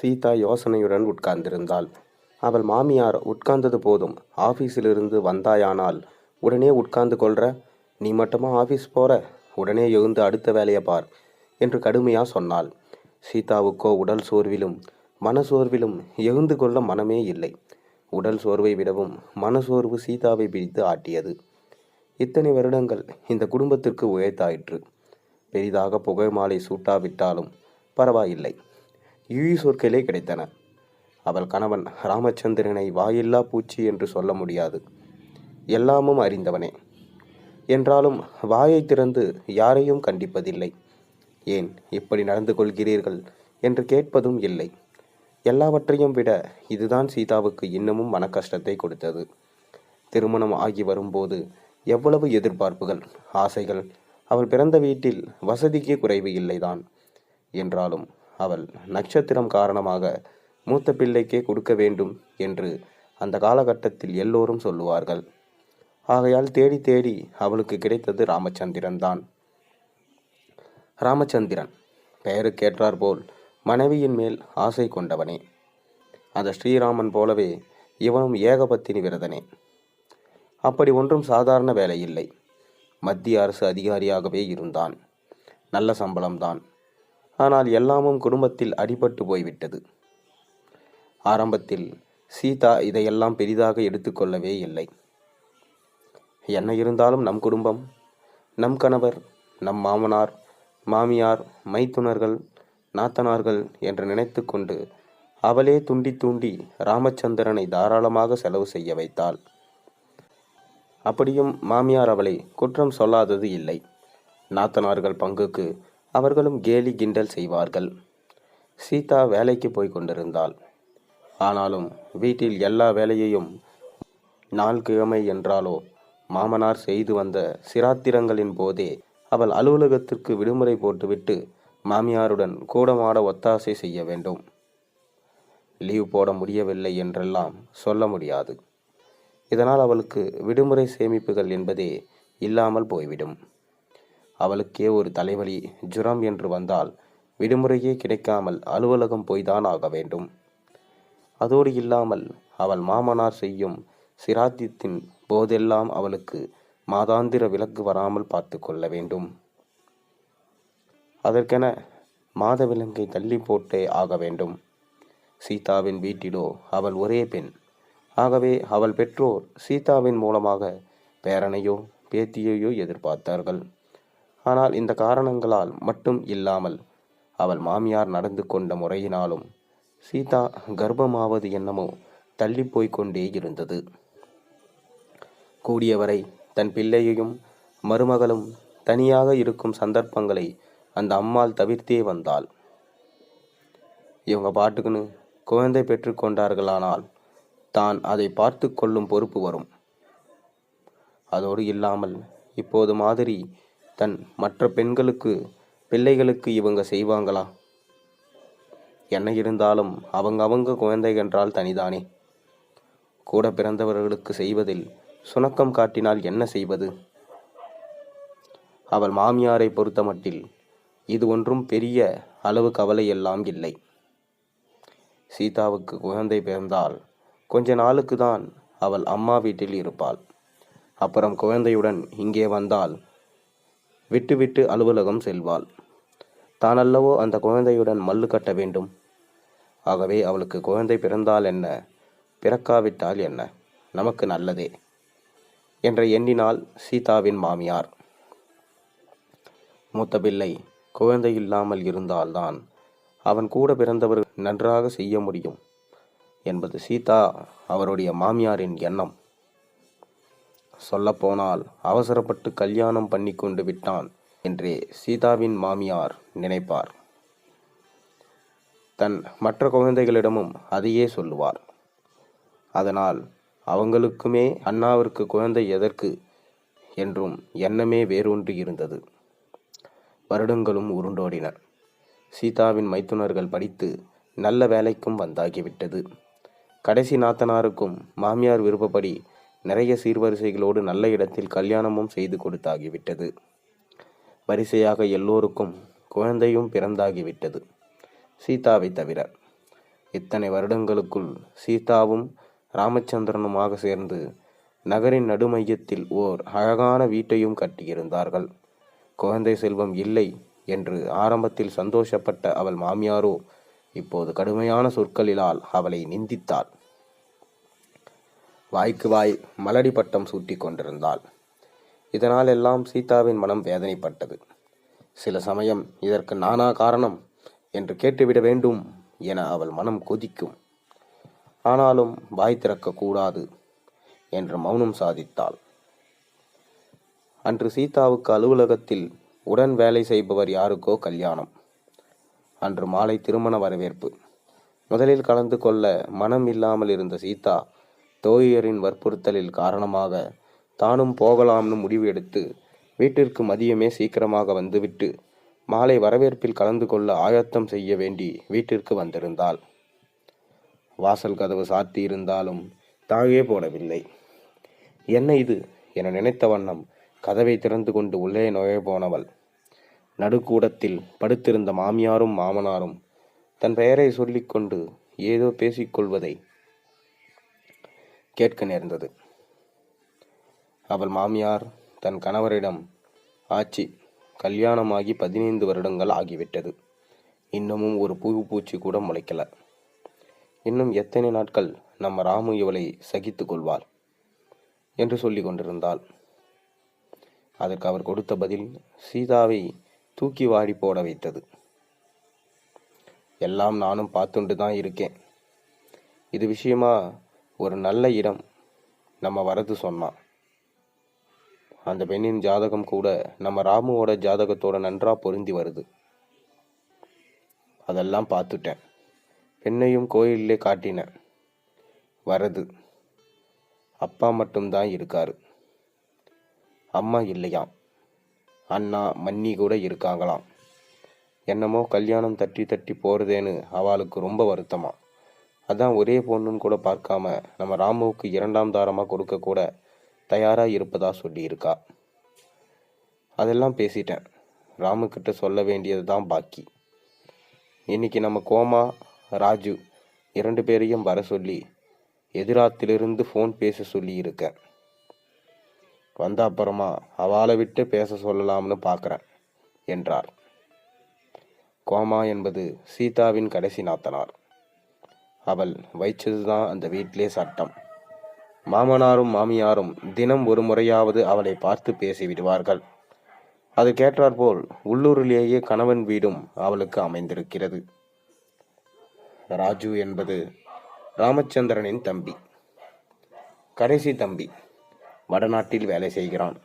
சீதா யோசனையுடன் உட்கார்ந்திருந்தாள். அவள் மாமியார் உட்கார்ந்தது போதும். ஆஃபீஸிலிருந்து வந்தாயானால் உடனே உட்கார்ந்து கொள்ற. நீ மட்டுமா ஆஃபீஸ் போற? உடனே எழுந்து அடுத்த வேலையை பார் என்று கடுமையாக சொன்னாள். சீதாவுக்கோ உடல் சோர்விலும் மனசோர்விலும் எழுந்து கொள்ள மனமே இல்லை. உடல் சோர்வை விடவும் மனசோர்வு சீதாவை பிடித்து ஆட்டியது. இத்தனை வருடங்கள் இந்த குடும்பத்திற்கு உழைத்தாயிற்று. பெரிதாக புகை மாலை சூட்டாவிட்டாலும் பரவாயில்லை. இழி சொற்களே கிடைத்தன. அவள் கணவன் ராமச்சந்திரனை வாயில்லா பூச்சி என்று சொல்ல முடியாது. எல்லாமும் அறிந்தவனே. என்றாலும் வாயை திறந்து யாரையும் கண்டிப்பதில்லை. ஏன் இப்படி நடந்து கொள்கிறீர்கள்? என்று கேட்பதும் இல்லை. எல்லாவற்றையும் விட இதுதான் சீதாவுக்கு இன்னமும் மனக்கஷ்டத்தை கொடுத்தது. திருமணம் ஆகி வரும்போது எவ்வளவு எதிர்பார்ப்புகள் ஆசைகள். அவள் பிறந்த வீட்டில் வசதிக்கு குறைவு இல்லைதான். என்றாலும் அவள் நட்சத்திரம் காரணமாக மூத்த பிள்ளைக்கே கொடுக்க வேண்டும் என்று அந்த காலகட்டத்தில் எல்லோரும் சொல்லுவார்கள். ஆகையால் தேடி தேடி அவளுக்கு கிடைத்தது ராமச்சந்திரன் தான் ராமச்சந்திரன் பெயருக்கேற்றார் போல் மனைவியின் மேல் ஆசை கொண்டவனே. அந்த ஸ்ரீராமன் போலவே இவனும் ஏகபத்தினி விரதனே. அப்படி ஒன்றும் சாதாரண வேலை இல்லை மத்திய அரசு அதிகாரியாகவே இருந்தான். நல்ல சம்பளம்தான். ஆனால் எல்லாமும் குடும்பத்தில் அடிபட்டு போய்விட்டது. ஆரம்பத்தில் சீதா இதையெல்லாம் பெரிதாக எடுத்துக்கொள்ளவே இல்லை. என்ன இருந்தாலும் நம் குடும்பம் நம் கணவர் நம் மாமனார் மாமியார் மைத்துனர்கள் நாத்தனார்கள் என்று நினைத்து கொண்டு அவளே துண்டி தூண்டி ராமச்சந்திரனை தாராளமாக செலவு செய்ய வைத்தாள். அப்படியும் மாமியார் அவளை குற்றம் சொல்லாதது இல்லை. நாத்தனார்கள் பங்குக்கு அவர்களும் கேலி கிண்டல் செய்வார்கள். சீதா வேலைக்கு போய் கொண்டிருந்தாள். ஆனாலும் வீட்டில் எல்லா வேலையையும் நாள் கிழமை என்றாலோ மாமனார் செய்து வந்த சிராத்திரங்களின் போதே அவள் அலுவலகத்திற்கு விடுமுறை போட்டுவிட்டு மாமியாருடன் கூடமாட ஒத்தாசை செய்ய வேண்டும். லீவ் போட முடியவில்லை என்றெல்லாம் சொல்ல முடியாது. இதனால் அவளுக்கு விடுமுறை சேமிப்புகள் என்பதே இல்லாமல் போய்விடும். அவளுக்கே ஒரு தலைவலி ஜுரம் என்று வந்தால் விடுமுறையே கிடைக்காமல் அலுவலகம் போய்தான் ஆக வேண்டும். அதோடு இல்லாமல் அவள் மாமனார் செய்யும் சிராத்தியத்தின் போதெல்லாம் அவளுக்கு மாதாந்திர விலக்கு வராமல் பார்த்து கொள்ள வேண்டும். அதற்கென மாத விலங்கை தள்ளி போட்டே ஆக வேண்டும். சீதாவின் வீட்டிலோ அவள் ஒரே பெண். ஆகவே அவள் பெற்றோர் சீதாவின் மூலமாக பேரனையோ பேத்தியையோ எதிர்பார்த்தார்கள். ஆனால் இந்த காரணங்களால் மட்டும் இல்லாமல் அவள் மாமியார் நடந்து கொண்ட முறையினாலும் சீதா கர்ப்பமாவது என்னமோ தள்ளி போய்க் கொண்டே இருந்தது. கூடியவரை தன் பிள்ளையையும் மருமகளும் தனியாக இருக்கும் சந்தர்ப்பங்களை அந்த அம்மாள் தவிர்த்தே வந்தாள். இவங்க பாட்டுக்குன்னு குழந்தை பெற்றுக்கொண்டார்களானால் தான் அதை பார்த்து கொள்ளும் பொறுப்பு வரும். அதோடு இல்லாமல் இப்போது மாதிரி தன் மற்ற பெண்களுக்கு பிள்ளைகளுக்கு இவங்க செய்வாங்களா? என்ன இருந்தாலும் அவங்க அவங்க குழந்தை என்றால் தனிதானே. கூட பிறந்தவர்களுக்கு செய்வதில் சுணக்கம் காட்டினால் என்ன செய்வது? அவள் மாமியாரை பொறுத்தமட்டில் இது ஒன்றும் பெரிய அளவு கவலை எல்லாம் இல்லை. சீதாவுக்கு குழந்தை பிறந்தால் கொஞ்ச நாளுக்கு தான் அவள் அம்மா வீட்டில் இருப்பாள். அப்புறம் குழந்தையுடன் இங்கே வந்தால் விட்டுவிட்டு அலுவலகம் செல்வாள். தானல்லவோ அந்த குழந்தையுடன் மல்லு கட்ட வேண்டும். ஆகவே அவளுக்கு குழந்தை பிறந்தால் என்ன? பிறக்காவிட்டால் என்ன? நமக்கு நல்லதே என்ற எண்ணினால் சீதாவின் மாமியார். மூத்த பிள்ளை குழந்தை இல்லாமல் இருந்தால்தான் அவன் கூட பிறந்தவர் நன்றாக செய்ய முடியும் என்பது சீதா அவருடைய மாமியாரின் எண்ணம். சொல்லப்போனால் அவசரப்பட்டு கல்யாணம் பண்ணி கொண்டு விட்டான் என்றே சீதாவின் மாமியார் நினைப்பார். தன் மற்ற குழந்தைகளிடமும் அதையே சொல்லுவார். அதனால் அவங்களுக்குமே அண்ணாவிற்கு குழந்தை எதற்கு என்றும் எண்ணமே வேரூன்றி இருந்தது. வருடங்களும் உருண்டோடின. சீதாவின் மைத்துனர்கள் படித்து நல்ல வேலைக்கும் வந்தாகிவிட்டது. கடைசி நாத்தனாருக்கும் மாமியார் விருப்பப்படி நிறைய சீர்வரிசைகளோடு நல்ல இடத்தில் கல்யாணமும் செய்து கொடுத்தாகிவிட்டது. வரிசையாக எல்லோருக்கும் குழந்தையும் பிறந்தாகிவிட்டது. சீதாவை தவிர இத்தனை வருடங்களுக்குள் சீதாவும் ராமச்சந்திரனுமாக சேர்ந்து நகரின் நடுமையத்தில் ஓர் அழகான வீட்டையும் கட்டியிருந்தார்கள். குழந்தை செல்வம் இல்லை என்று ஆரம்பத்தில் சந்தோஷப்பட்ட அவள் மாமியாரோ இப்போது கடுமையான சொற்களிலால் அவளை நிந்தித்தாள். வாய்க்கு வாய் மலடி பட்டம் சூட்டிக் கொண்டிருந்தாள். இதனால் எல்லாம் சீதாவின் மனம் வேதனைப்பட்டது. சில சமயம் இதற்கு நானா காரணம் என்று கேட்டுவிட வேண்டும் என அவள் மனம் கொதிக்கும். ஆனாலும் வாய் திறக்கக்கூடாது என்று மௌனம் சாதித்தாள். அன்று சீதாவுக்கு அலுவலகத்தில் உடன் வேலை செய்பவர் யாருக்கோ கல்யாணம். அன்று மாலை திருமண வரவேற்பு. முதலில் கலந்து கொள்ள மனம் இல்லாமல் இருந்த சீதா தோழியரின் வற்புறுத்தலில் காரணமாக தானும் போகலாம்னு முடிவு எடுத்து வீட்டிற்கு மதியமே சீக்கிரமாக வந்துவிட்டு மாலை வரவேற்பில் கலந்து கொள்ள ஆயத்தம் செய்ய வேண்டி வீட்டிற்கு வந்திருந்தாள். வாசல் கதவு சாத்தி இருந்தாலும் தாழே போடவில்லை. என்ன இது? என நினைத்த வண்ணம் கதவை திறந்து கொண்டு உள்ளே நுழைய போனவள். நடுக்கூடத்தில் படுத்திருந்த மாமியாரும் மாமனாரும் தன் பெயரை சொல்லிக்கொண்டு ஏதோ பேசிக்கொள்வதை கேட்க நேர்ந்தது. அவள் மாமியார் தன் கணவரிடம் ஆச்சி கல்யாணமாகி பதினைந்து வருடங்கள் ஆகிவிட்டது. இன்னமும் ஒரு பூ பூச்சி கூட முளைக்கல. இன்னும் எத்தனை நாட்கள் நம்ம ராமு இவளை சகித்து கொள்வாள்? என்று சொல்லி கொண்டிருந்தாள். அதற்கு அவர் கொடுத்த பதில் சீதாவை தூக்கி வாடி போட வைத்தது. எல்லாம் நானும் பார்த்துண்டு தான் இருக்கேன். இது விஷயமா ஒரு நல்ல இடம் நம்ம வரது சொன்னான். அந்த பெண்ணின் ஜாதகம் கூட நம்ம ராமுவோட ஜாதகத்தோட நன்றா பொருந்தி வருது. அதெல்லாம் பார்த்துட்டேன். பெண்ணையும் கோயிலே காட்டினேன். வரது. அப்பா மட்டும்தான் இருக்காரு. அம்மா இல்லையாம். அண்ணா மன்னி கூட இருக்காங்களாம். என்னமோ கல்யாணம் தட்டி தட்டி போறதேன்னு அவளுக்கு ரொம்ப வருத்தமா. அதான் ஒரே பொண்ணுன்னு கூட பார்க்காம நம்ம ராமுவுக்கு இரண்டாம் தாரமாக கொடுக்க கூட தயாராக இருப்பதாக சொல்லியிருக்கா. அதெல்லாம் பேசிட்டேன். ராமுக்கிட்ட சொல்ல வேண்டியது தான் பாக்கி. இன்னைக்கு நம்ம கோமா ராஜு இரண்டு பேரையும் வர சொல்லி எதிராத்திலிருந்து ஃபோன் பேச சொல்லியிருக்கேன். வந்த அப்புறமா அவளை விட்டு பேச சொல்லலாம்னு பார்க்குறேன் என்றார். கோமா என்பது சீதாவின் கடைசி நாத்தனார். அவள் வைச்சதுதான் அந்த வீட்டிலே சட்டம். மாமனாரும் மாமியாரும் தினம் ஒரு முறையாவது அவளை பார்த்து பேசிவிடுவார்கள். அது கேட்டாற்போல் உள்ளூரிலேயே கணவன் வீடும் அவளுக்கு அமைந்திருக்கிறது. ராஜு என்பது ராமச்சந்திரனின் தம்பி. கடைசி தம்பி. வடநாட்டில் வேலை செய்கிறான்.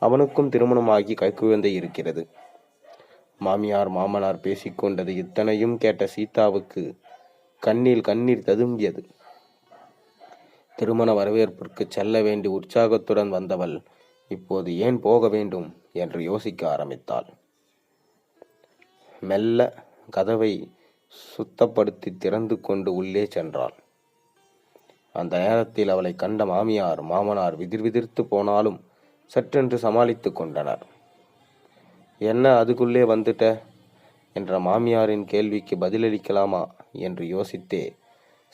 அவனுக்கும் திருமணமாகி கைக்குழந்தை இருக்கிறது. மாமியார் மாமனார் பேசிக்கொண்டது இத்தனையும் கேட்ட சீதாவுக்கு கண்ணில் கண்ணீர் ததும்பியது. திருமண வரவேற்பிற்கு செல்ல வேண்டி உற்சாகத்துடன் வந்தவள் இப்போது ஏன் போக வேண்டும் என்று யோசிக்க ஆரம்பித்தாள். மெல்ல கதவை சுத்தப்படுத்தி திறந்து கொண்டு உள்ளே சென்றாள். அந்த நேரத்தில் அவளை கண்ட மாமியார் மாமனார் விதிர் விதிர்த்து போனாலும் சற்றென்று சமாளித்து கொண்டனர். என்ன அதுக்குள்ளே வந்துட்ட? என்ற மாமியாரின் கேள்விக்கு பதிலளிக்கலாமா? என்று யோசித்தே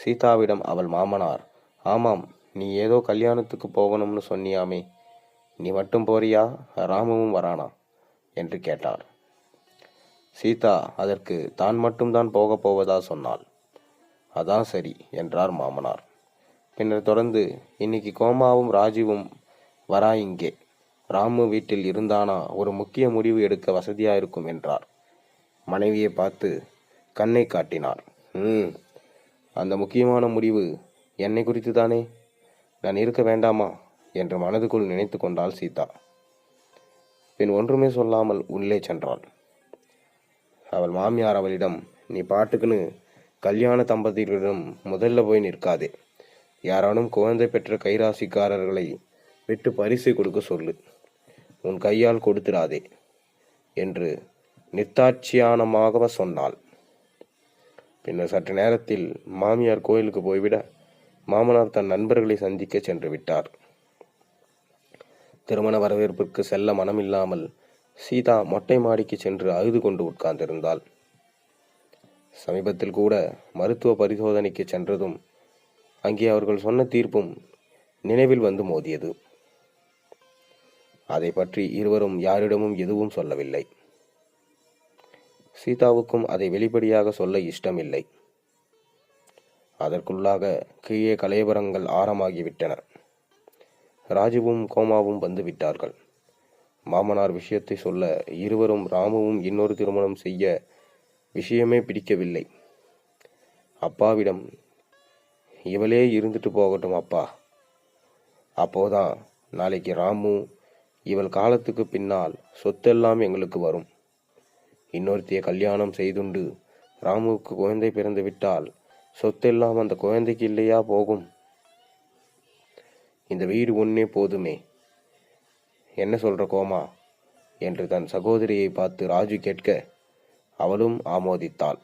சீதாவிடம் அவள் மாமனார் ஆமாம் நீ ஏதோ கல்யாணத்துக்கு போகணும்னு சொன்னியாமே நீ மட்டும் போறியா? ராமுவும் வரானா? என்று கேட்டார். சீதா அதற்கு தான் மட்டும்தான் போகப் போவதா? சொன்னாள். அதான் சரி என்றார் மாமனார். பின்னர் தொடர்ந்து இன்னைக்கு கோமாவும் ராஜீவும் வரா இங்கே. ராமு வீட்டில் இருந்தானா? ஒரு முக்கிய முடிவு எடுக்க வசதியாக இருக்கும் என்றார். மனைவியை பார்த்து கண்ணை காட்டினார். ம். அந்த முக்கியமான முடிவு என்னை குறித்து தானே நான் இருக்க வேண்டாமா? என்று மனதுக்குள் நினைத்து கொண்டாள் சீதா. பின் ஒன்றுமே சொல்லாமல் உள்ளே சென்றாள். அவள் மாமியார் அவளிடம் நீ பாட்டுக்குன்னு கல்யாண தம்பதிகளிடம் முதல்ல போய் நிற்காதே. யாரானும் குழந்தை பெற்ற கைராசிக்காரர்களை விட்டு பரிசு கொடுக்க சொல்லு. உன் கையால் கொடுத்துடாதே என்று நித்தாட்சியானமாக சொன்னாள். பின்னர் சற்று நேரத்தில் மாமியார் கோயிலுக்கு போய்விட மாமனார் தன் நண்பர்களை சந்திக்க சென்று விட்டார். திருமண வரவேற்பிற்கு செல்ல மனமில்லாமல் சீதா மொட்டை மாடிக்கு சென்று அழுது கொண்டு உட்கார்ந்திருந்தாள். சமீபத்தில் கூட மருத்துவ பரிசோதனைக்கு சென்றதும் அங்கே அவர்கள் சொன்ன தீர்ப்பும் நினைவில் வந்து மோதியது. அதை பற்றி இருவரும் யாரிடமும் எதுவும் சொல்லவில்லை. சீதாவுக்கும் அதை வெளிப்படையாக சொல்ல இஷ்டமில்லை. அதற்குள்ளாக கீழே கலையபரங்கள் ஆரமாகிவிட்டன. ராஜுவும் கோமாவும் வந்து விட்டார்கள். மாமனார் விஷயத்தை சொல்ல இருவரும் ராமுவும் இன்னொரு திருமணம் செய்ய விஷயமே பிடிக்கவில்லை. அப்பாவிடம் இவளே இருந்துட்டு போகட்டும் அப்பா. அப்போதான் நாளைக்கு ராமு இவள் காலத்துக்கு பின்னால் சொத்தெல்லாம் எங்களுக்கு வரும். இன்னொருத்தியை கல்யாணம் செய்துண்டு. ராமுவுக்கு குழந்தை பிறந்து விட்டால் சொத்தெல்லாம் அந்த குழந்தைக்கு இல்லையா போகும்? இந்த வீடு ஒன்றே போதுமே. என்ன சொல்ற கோமா? என்று தன் சகோதரியை பார்த்து ராஜு கேட்க அவளும் ஆமோதித்தாள்.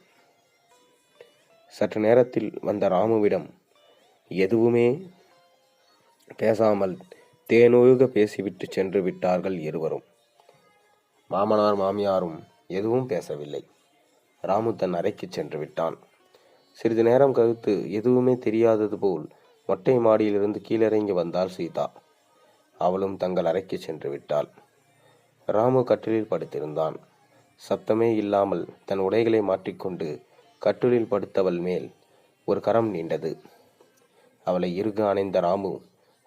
சற்று நேரத்தில் வந்த ராமுவிடம் எதுவுமே பேசாமல் தேனொழுக பேசிவிட்டு சென்று விட்டார்கள் இருவரும். மாமனார் மாமியாரும் எதுவும் பேசவில்லை. ராமு தன் அறைக்கு சென்று விட்டான். சிறிது நேரம் கழித்து எதுவுமே தெரியாதது போல் மொட்டை மாடியிலிருந்து கீழிறங்கி வந்தாள் சீதா. அவளும் தங்கள் அறைக்கு சென்று விட்டாள். ராமு கட்டிலில் படுத்திருந்தான். சத்தமே இல்லாமல் தன் உடைகளை மாற்றிக்கொண்டு கட்டிலில் படுத்தவள் மேல் ஒரு கரம் நீண்டது. அவளை இறுக அணைந்த ராமு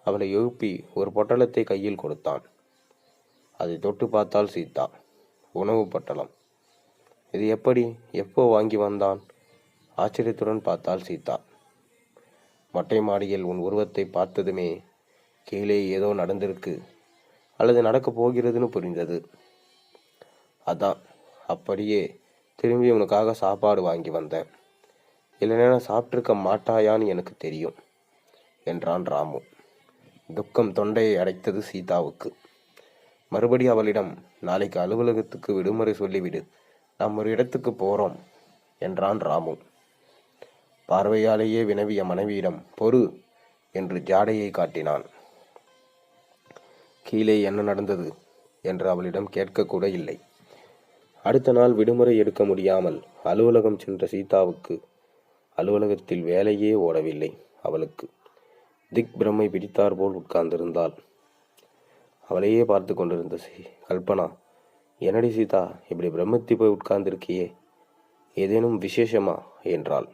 அவளை எழுப்பி ஒரு பொட்டலத்தை கையில் கொடுத்தான். அதை தொட்டு பார்த்தால் சீதா. உணவு பொட்டலம். இது எப்படி? எப்போ வாங்கி வந்தான்? ஆச்சரியத்துடன் பார்த்தாள் சீதா. மொட்டை மாடியில் உன் உருவத்தை பார்த்ததுமே கீழே ஏதோ நடந்திருக்கு. அல்லது நடக்கப் போகிறதுன்னு புரிந்தது. அதான் அப்படியே திரும்பி உனக்காக சாப்பாடு வாங்கி வந்தேன். இல்லைன்னா சாப்பிட்ருக்க மாட்டாயான்னு எனக்கு தெரியும் என்றான் ராமு. துக்கம் தொண்டையை அடைத்தது சீதாவுக்கு. மறுபடி அவளிடம் நாளைக்கு அலுவலகத்துக்கு விடுமுறை சொல்லிவிடு. நாம் ஒரு இடத்துக்கு போகிறோம் என்றான் ராமு. பார்வையாலேயே வினவிய மனைவியிடம் பொறு என்று ஜாடையை காட்டினான். கீழே என்ன நடந்தது? என்று அவளிடம் கேட்கக்கூட இல்லை. அடுத்த நாள் விடுமுறை எடுக்க முடியாமல் அலுவலகம் சென்ற சீதாவுக்கு அலுவலகத்தில் வேலையே ஓடவில்லை அவளுக்கு. திக் பிரம்மை பிடித்தார் போல் உட்கார்ந்திருந்தாள். அவளையே பார்த்து கொண்டிருந்த கல்பனா என்னடி சீதா இப்படி பிரம்மத்தி போய் உட்கார்ந்திருக்கியே? ஏதேனும் விசேஷமா? என்றாள்.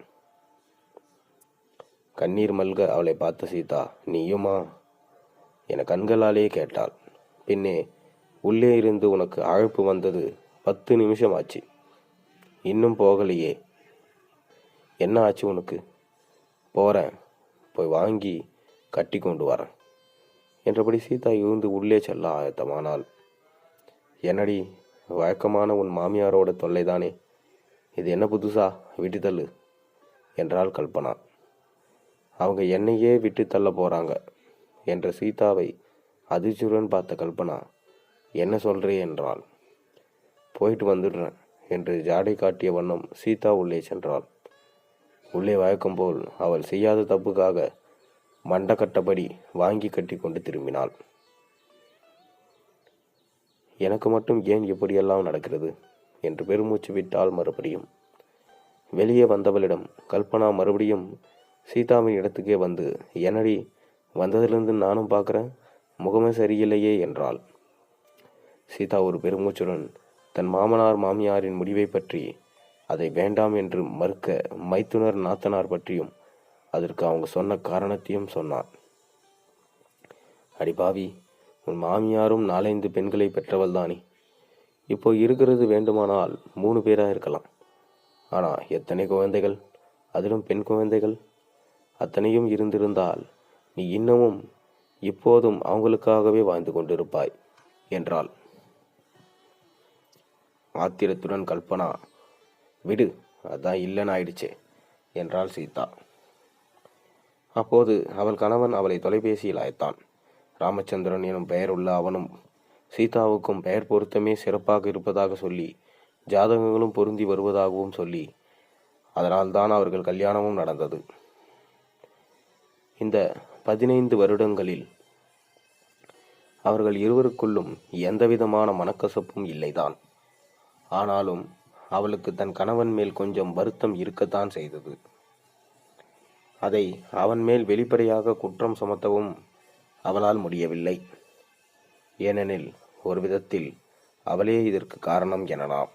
கண்ணீர் மல்க அவளை பார்த்த சீதா நீயுமா? என கண்களாலேயே கேட்டாள். பின்னே உள்ளே இருந்து உனக்கு அழைப்பு வந்தது பத்து நிமிஷம் ஆச்சு இன்னும் போகலையே. என்ன ஆச்சு உனக்கு? போகிறேன் போய் வாங்கி கட்டி கொண்டு வரேன். என்றபடி சீதா இருந்து உள்ளே செல்ல ஆயத்தமானாள். என்னடி வழக்கமான உன் மாமியாரோட தொல்லைதானே? இது என்ன புதுசா? விட்டு தள்ளு என்றாள் கல்பனா. அவங்க என்னையே விட்டு தள்ள போறாங்க என்ற சீதாவை அதிர்ச்சியுடன் பார்த்த கல்பனா. என்ன சொல்றே? என்றாள். போயிட்டு வந்துடுறேன் என்று ஜாடை காட்டிய வண்ணம் சீதா உள்ளே சென்றாள். உள்ளே வழக்கம் போல் அவள் செய்யாத தப்புக்காக மண்டக்கட்டபடி வாங்கி கட்டி கொண்டு திரும்பினாள். எனக்கு மட்டும் ஏன் இப்படியெல்லாம் நடக்கிறது? என்று பெருமூச்சு விட்டாள் மறுபடியும். வெளியே வந்தவளிடம் கல்பனா மறுபடியும் சீதாவின் இடத்துக்கே வந்து என்னடி வந்ததிலிருந்து நானும் பார்க்குறேன் முகமே சரியில்லையே என்றாள். சீதா ஒரு பெருமூச்சுடன் தன் மாமனார் மாமியாரின் முடிவை பற்றி அதை வேண்டாம் என்று மறுக்க மைத்துனர் நாத்தனார் பற்றியும் அதற்கு அவங்க சொன்ன காரணத்தையும் சொன்னான். அடிபாவி உன் மாமியாரும் நாலைந்து பெண்களை பெற்றவள் தானே இப்போ இருக்கிறது வேண்டுமானால் மூணு பேராக இருக்கலாம். ஆனால் எத்தனை குழந்தைகள்? அதிலும் பெண் குழந்தைகள். அத்தனையும் இருந்திருந்தால் நீ இன்னமும் இப்போதும் அவங்களுக்காகவே வாழ்ந்து கொண்டிருப்பாய் என்றாள். ஆத்திரத்துடன் கல்பனா விடு அதான் இல்லைன்னு ஆயிடுச்சே என்றாள் சீதா. அப்போது அவள் கணவன் அவளை தொலைபேசியில் அழைத்தான். ராமச்சந்திரன் எனும் பெயர் உள்ள அவனும் சீதாவுக்கும் பெயர் பொருத்தமே சிறப்பாக இருப்பதாக சொல்லி ஜாதகங்களும் பொருந்தி வருவதாகவும் சொல்லி அதனால்தான் அவர்கள் கல்யாணமும் நடந்தது. இந்த பதினைந்து வருடங்களில் அவர்கள் இருவருக்குள்ளும் எந்தவிதமான மனக்கசப்பும் இல்லைதான். ஆனாலும் அவளுக்கு தன் கணவன் மேல் கொஞ்சம் வருத்தம் இருக்கத்தான் செய்தது. அதை அவன் மேல் வெளிப்படையாக குற்றம் சுமத்தவும் அவளால் முடியவில்லை. ஏனெனில் ஒரு விதத்தில் அவளே இதற்கு காரணம் எனலாம்.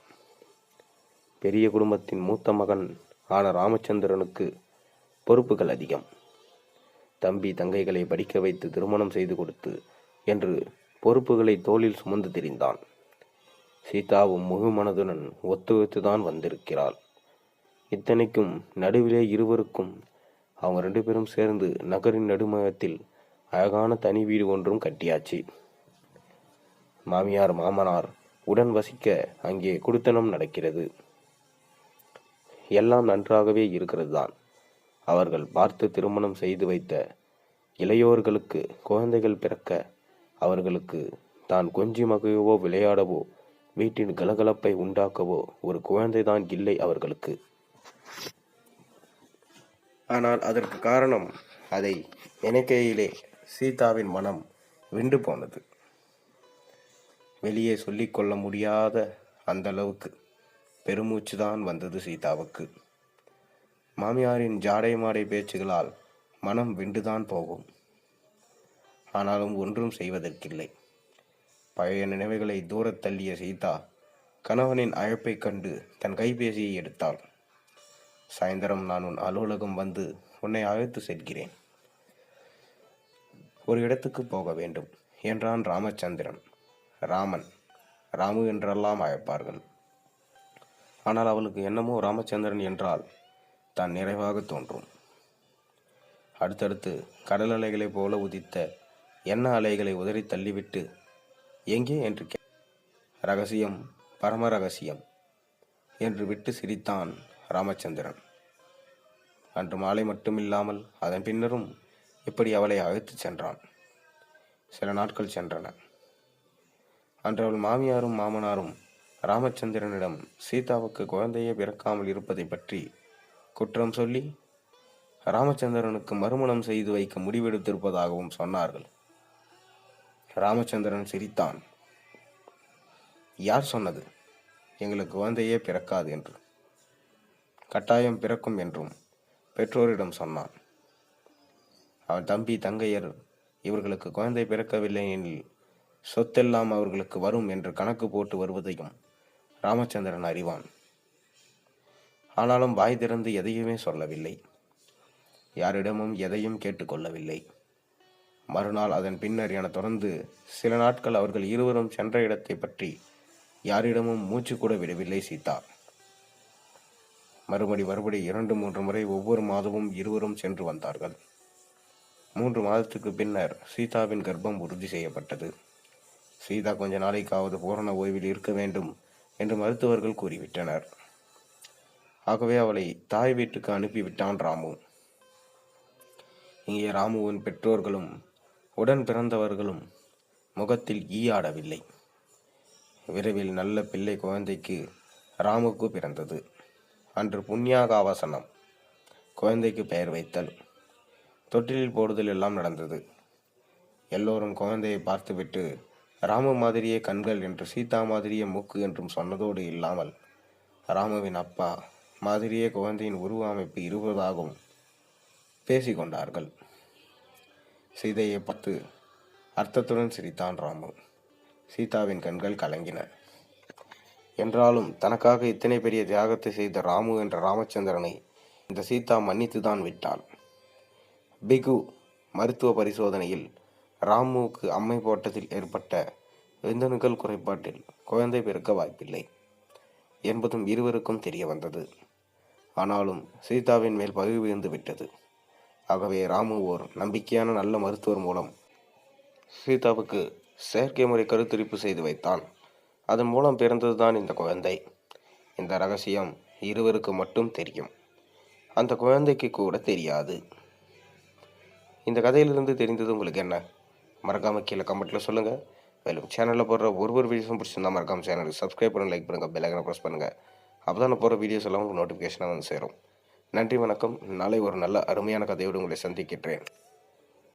பெரிய குடும்பத்தின் மூத்த மகன் ஆன ராமச்சந்திரனுக்கு பொறுப்புகள் அதிகம். தம்பி தங்கைகளை படிக்க வைத்து திருமணம் செய்து கொடுத்து என்று பொறுப்புகளை தோளில் சுமந்து திரிந்தான். சீதாவும் முழு மனதுடன் ஒத்துழைத்துதான் வந்திருக்கிறாள். இத்தனைக்கும் நடுவிலே இருவருக்கும் அவங்க ரெண்டு பேரும் சேர்ந்து நகரின் நடுமையத்தில் அழகான தனி வீடு ஒன்றும் கட்டியாச்சு. மாமியார் மாமனார் உடன் வசிக்க அங்கே குடுத்தனம் நடக்கிறது. எல்லாம் நன்றாகவே இருக்கிறது தான் அவர்கள் பார்த்து திருமணம் செய்து வைத்த இளையோர்களுக்கு குழந்தைகள் பிறக்க அவர்களுக்கு தான் கொஞ்சி மகிழவோ விளையாடவோ வீட்டின் கலகலப்பை உண்டாக்கவோ ஒரு குழந்தைதான் இல்லை அவர்களுக்கு. ஆனால் அதற்கு காரணம் அதை நினைக்கையிலே சீதாவின் மனம் விண்டு போனது. வெளியே சொல்லிக்கொள்ள முடியாத அந்த அளவுக்கு பெருமூச்சு தான் வந்தது சீதாவுக்கு. மாமியாரின் ஜாடை மாடை பேச்சுகளால் மனம் விண்டுதான் போகும். ஆனாலும் ஒன்றும் செய்வதற்கில்லை. பழைய நினைவுகளை தூரத் தள்ளிய சீதா கணவனின் அழைப்பைக் கண்டு தன் கைபேசியை எடுத்தாள். சாயந்தரம் நான் உன் அலுவலகம் வந்து உன்னை அழைத்து செல்கிறேன். ஒரு இடத்துக்கு போக வேண்டும் என்றான் ராமச்சந்திரன். ராமன் ராமு என்றெல்லாம் அழைப்பார்கள். ஆனால் அவளுக்கு என்னமோ ராமச்சந்திரன் என்றால் தான் நிறைவாக தோன்றும். அடுத்தடுத்து கடல் அலைகளைப் போல உதித்த எண்ண அலைகளை உதறி தள்ளிவிட்டு எங்கே? என்று கே ரகசியம் பரம ரகசியம் என்று விட்டு சிரித்தான் ராமச்சந்திரன். அன்று மாலை மட்டுமில்லாமல் அதன் பின்னரும் இப்படி அவளை அழைத்து சென்றான்? சில நாட்கள் சென்றன. அன்று அவள் மாமியாரும் மாமனாரும் ராமச்சந்திரனிடம் சீதாவுக்கு குழந்தையே பிறக்காமல் இருப்பதை பற்றி குற்றம் சொல்லி ராமச்சந்திரனுக்கு மறுமணம் செய்து வைக்க முடிவெடுத்திருப்பதாகவும் சொன்னார்கள். ராமச்சந்திரன் சிரித்தான். யார் சொன்னது? எங்களுக்கு குழந்தையே பிறக்காது என்று. கட்டாயம் பிறக்கும் என்றும் பெற்றோரிடம் சொன்னான். அவன் தம்பி தங்கையர் இவர்களுக்கு குழந்தை பிறக்கவில்லை எனில் சொத்தெல்லாம் அவர்களுக்கு வரும் என்று கணக்கு போட்டு வருவதையும் ராமச்சந்திரன் அறிவான். ஆனாலும் வாய் திறந்து எதையுமே சொல்லவில்லை. யாரிடமும் எதையும் கேட்டுக்கொள்ளவில்லை மறுநாள் அதன் பின்னர் என தொடர்ந்து சில நாட்கள் அவர்கள் இருவரும் சென்ற இடத்தை பற்றி யாரிடமும் மூச்சு கூட விடவில்லை சீதா. மறுபடி மறுபடி இரண்டு மூன்று முறை ஒவ்வொரு மாதமும் இருவரும் சென்று வந்தார்கள். மூன்று மாதத்துக்கு பின்னர் சீதாவின் கர்ப்பம் உறுதி செய்யப்பட்டது. சீதா கொஞ்ச நாளைக்காவது பூரண ஓய்வில் இருக்க வேண்டும் என்று மருத்துவர்கள் கூறிவிட்டனர். ஆகவே அவளை தாய் வீட்டுக்கு அனுப்பிவிட்டான் ராமு. இங்கே ராமுவின் பெற்றோர்களும் உடன் பிறந்தவர்களும் முகத்தில் ஈயாடவில்லை விரைவில் நல்ல பிள்ளை குழந்தைக்கு ராமுக்கு பிறந்தது. அன்று புண்ணியாகாவசனம் குழந்தைக்கு பெயர் வைத்தல். தொட்டிலில் போடுதல் எல்லாம் நடந்தது. எல்லோரும் குழந்தையை பார்த்துவிட்டு ராமு மாதிரியே கண்கள் என்று சீதா மாதிரியே மூக்கு என்றும் சொன்னதோடு இல்லாமல் ராமுவின் அப்பா மாதிரியே குழந்தையின் உருவ அமைப்பு இருப்பதாகவும் பேசிக்கொண்டார்கள் சீதையை பார்த்து அர்த்தத்துடன் சிரித்தான் ராமு. சீதாவின் கண்கள் கலங்கின. என்றாலும் தனக்காக இத்தனை பெரிய தியாகத்தை செய்த ராமு என்ற ராமச்சந்திரனை இந்த சீதா மன்னித்துதான் விட்டாள் பிகு மருத்துவ பரிசோதனையில் ராமுவுக்கு அம்மை போட்டதில் ஏற்பட்ட விந்தணுக்கள் குறைபாட்டில் குழந்தை பிறக்க வாய்ப்பில்லை என்பதும் இருவருக்கும் தெரிய வந்தது. ஆனாலும் சீதாவின் மேல் பகிர்வு விழுந்து விட்டது. ஆகவே ராமு ஓர் நம்பிக்கையான நல்ல மருத்துவர் மூலம் சீதாவுக்கு செயற்கை முறை கருத்தரிப்பு செய்து வைத்தான். அதன் மூலம் பிறந்ததுதான் இந்த குழந்தை. இந்த ரகசியம் இருவருக்கு மட்டும் தெரியும். அந்த குழந்தைக்கு கூட தெரியாது. இந்த கதையிலிருந்து தெரிந்தது உங்களுக்கு என்ன? மறக்காமல் கீழே கமெண்ட்டில் சொல்லுங்கள் மேலும் சேனலில் போடுற ஒரு ஒரு வீடியோஸும் பிடிச்சிருந்தா மறக்காம சேனலுக்கு சப்ஸ்கிரைப் பண்ணி லைக் பண்ணுங்கள் பெல்லைக்கனை ப்ரெஸ் பண்ணுங்கள் அப்போ தான் நான் போகிற வீடியோஸ் எல்லாம் உங்களுக்கு நோட்டிஃபிகேஷனாக வந்து சேரும். நன்றி வணக்கம். நாளை ஒரு நல்ல அருமையான கதையோடு உங்களை சந்திக்கின்றேன்.